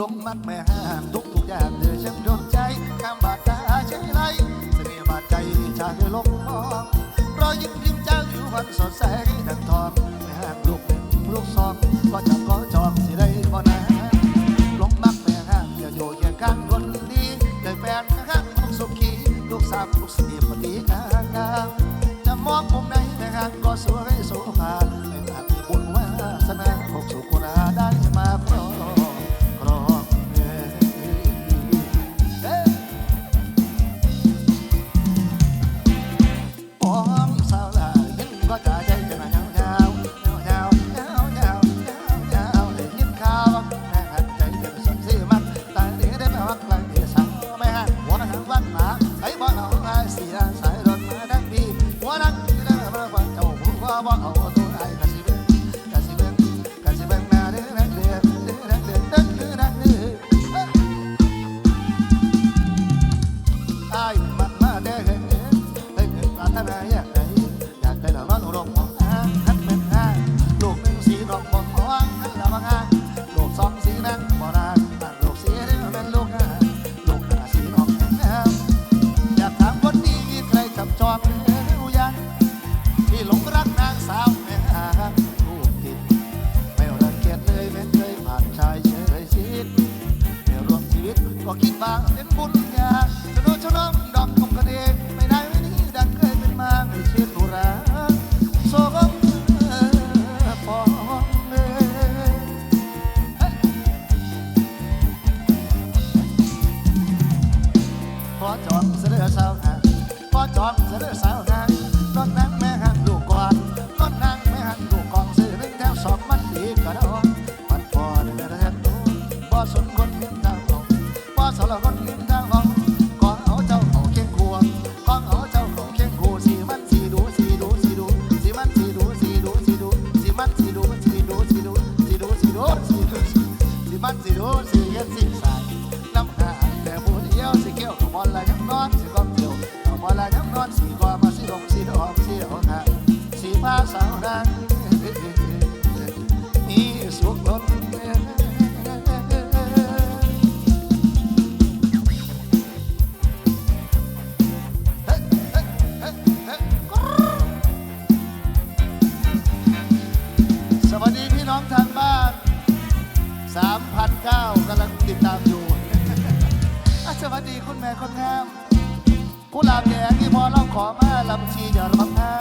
ลงมักแม่ห้างทุกทุกอย่างเธอช่างโดนใจข้ามบาดตาใช่ไรเสน่ห์บาดใจชาเธอลงมองรอยยิ้มริมเจ้าอยู่วันสดใสดังทองแม่ห้างลูกหนึ่ลูกซองก็จับก็จองสิได้พอนะลงมักแม่ห้างอย่าโยู่แค่กันคนดีเลยแฟนห้าลูกสุขีลูกสามลูกเสียบปฏิงานงามจะมองมุมไหนแม่ห้างก็สวยโสภา Ava, Ava, Ava. อสาวหาพอจอมเสือสาวหาากำลังติดตามอยู่ อาสวัสดีคุณแม่คนงามกุหลาบแก่ที่พอเราขอมาลำชีอย่าร้องไห้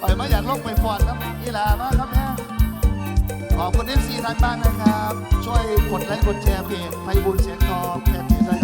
คอยมาอยากลงไปฟอนครับอีลามากครับแม่ขอบคุณเอฟซีทางบ้านนะครับ ช่วยกดไลค์กดแชร์เพจไพบุญเสียงทองแฟนเพจนะครั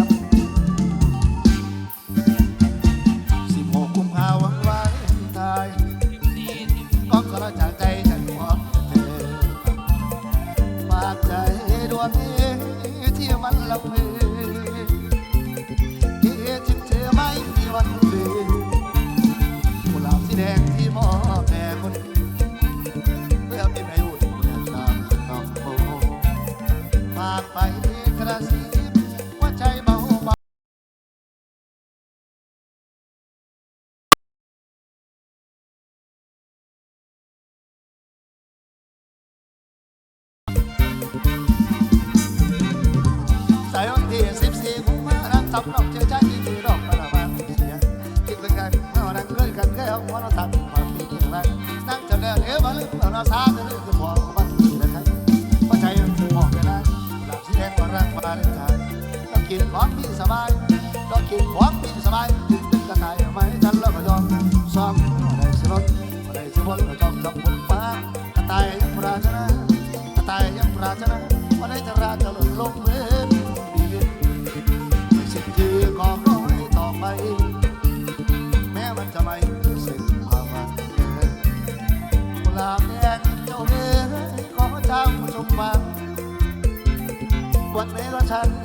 ทิ้งกระตายไมฉันแล้วก็ยอมซ้อมอะไรสิรถอะไรสิวนก็จอมจอมบนฟ้ากระต่ายยังปราชนกระตายยังปราชนะวันไหนจะราจะหล่นลงเมื่อไม่สิทธิ์ยื้ก็งอยต่อไป แม้มันจะไม่เสึกความหวังกุหลาบดงเจ้เอ๋ยขอเจ้าผู้มฟังวันไหนว่ฉัน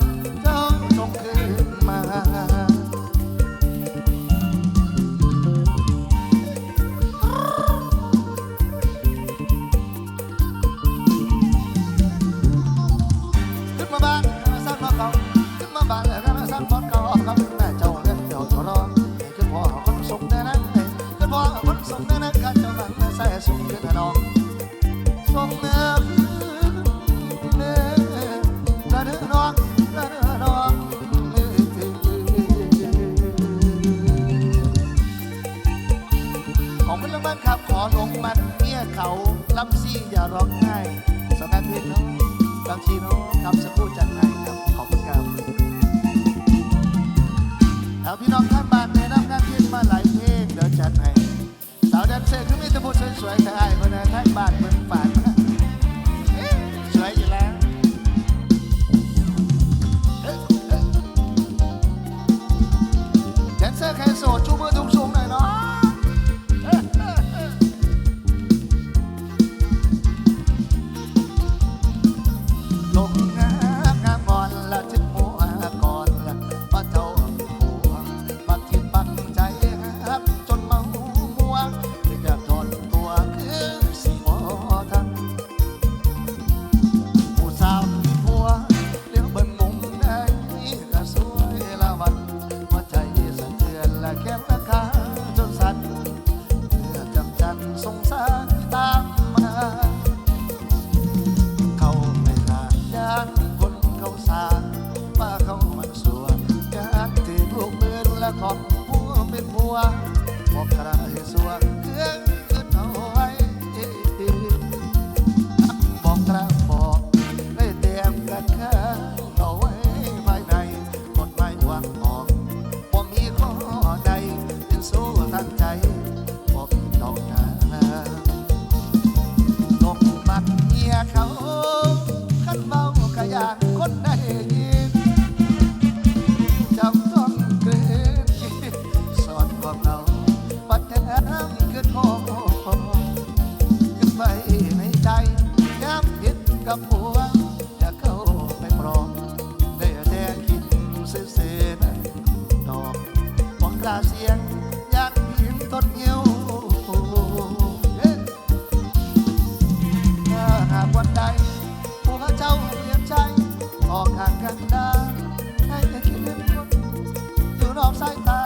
อบสายตา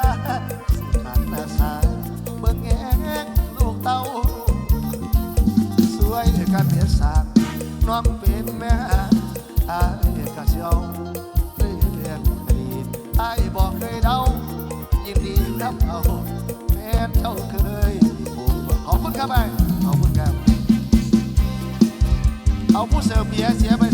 สิขันนาสาเบิ่งแงงลูกเต้า สวยกันเมียสากน้องเป็นแม่อายกะเชียวเรียนกรีดอาบอกเคยเดายินดีรับเอาแม่เจ้าเคยผมขอบคุณครับไปขอบคุณครับเอาผู้เสิร์ฟเบียร์เสียไป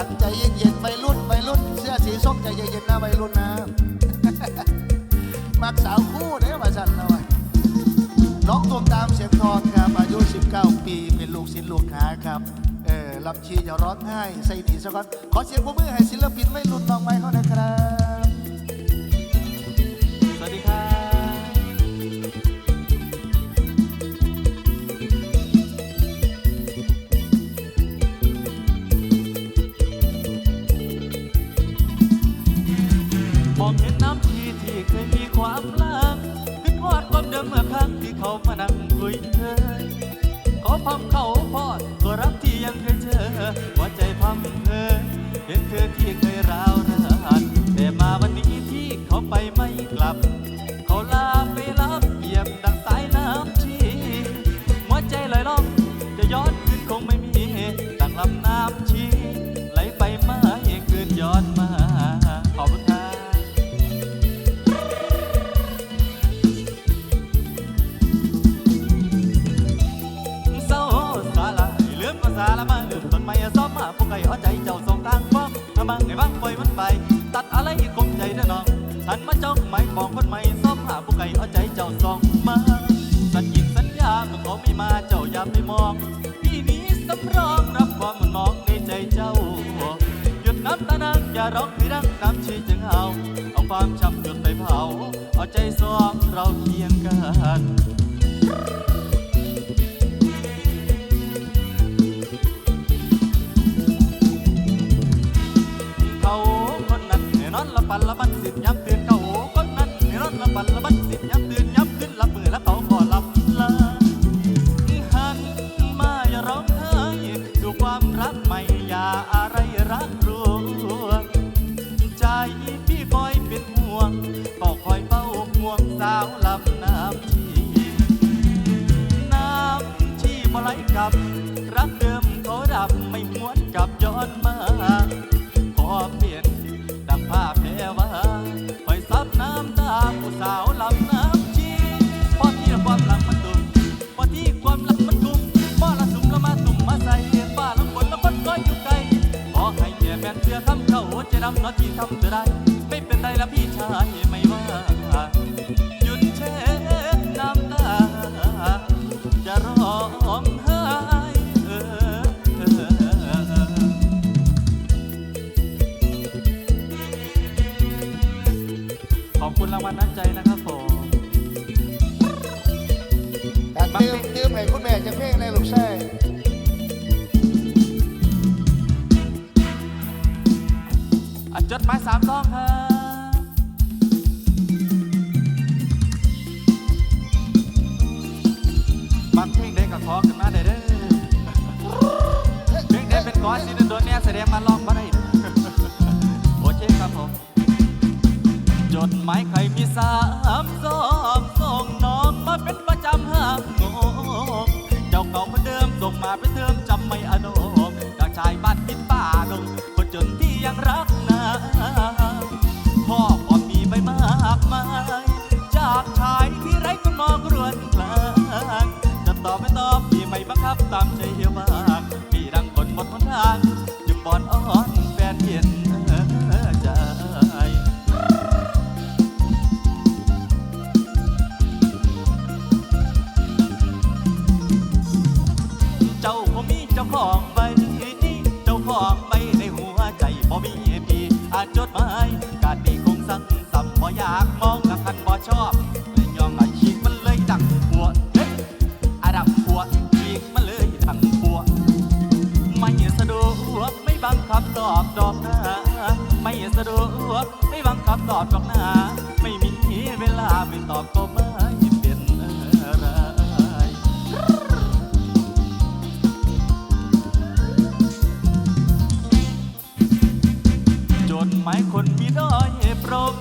ันใจเย็นๆไปรุ่นไปรุ่น เสื้อสีส้มใจเย็นๆนะไปรุ่นนะ มักสาวคู่เนี่ยมาสันนะวะน้องตวงตามเสียงทองครับอายุ 19 ปีเป็นลูกศิลป์ลูกหาครับเออลำชีอย่าร้องไห้ใส่หนีสักก้อนขอเสียงปรบมือให้ศิลปินไม่รุ่นน้องไม้เขานะครับ คนใหม่ซ้อมหาพวกไก่เอาใจเจ้าส่งมา สัญญิงสัญญาเมื่อเขาไม่มาเจ้าอย่าไปมอง พี่นี้สำรองรับความมันมองในใจเจ้า หยุดน้ำตานางอย่าร้องให้ดังน้ำชีจึงเอา เอาความช้ำหยุดไปเผา เอาใจสองเราเคียงกันเขาคนนั้นแน่นอนละปันละบันสิบย้ำาจะนำนอที่ทำเธอได้ ไม่เป็นไรละพี่ชายไม่ว่า หยุดเช็ดน้ำตา จะร้องไห้ขอบคุณรางวัลน้ำใจนะครับผมการตื้มตื้มให้คุณแม่จะเพลงในลูกชายอันจดหมายสามต้องครับมักเพลงเด็กกับคอขึ้นมาได้เด้อเพลงเด็กเป็นก้อนสิโดนเนี่ยแสดงมาลอง ดอกหน้า ไม่สะดวกไม่บังคับตอบดอกหน้า ไม่มีเวลาไม่ตอบก็ไม่เป็นอะไรจนหมายคนมีด้อยปรม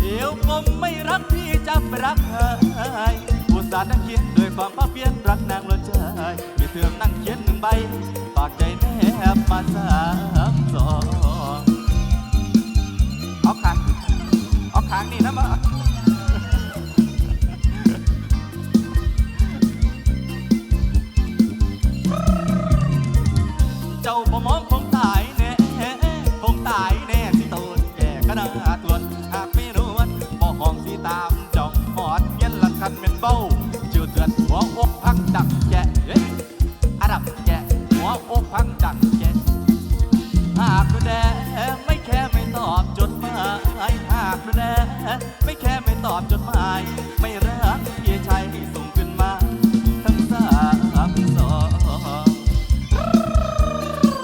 เอวกลมไม่รักพี่จะไปรักใครอุตส่าห์นั่งเขียนด้วยความภาคเพียนรักนางล้นใจมีเทือมนั่งเขียนหนึ่งใบ ฝากใจแน บมาสามสองเอาขางเอาขางนี่นะมา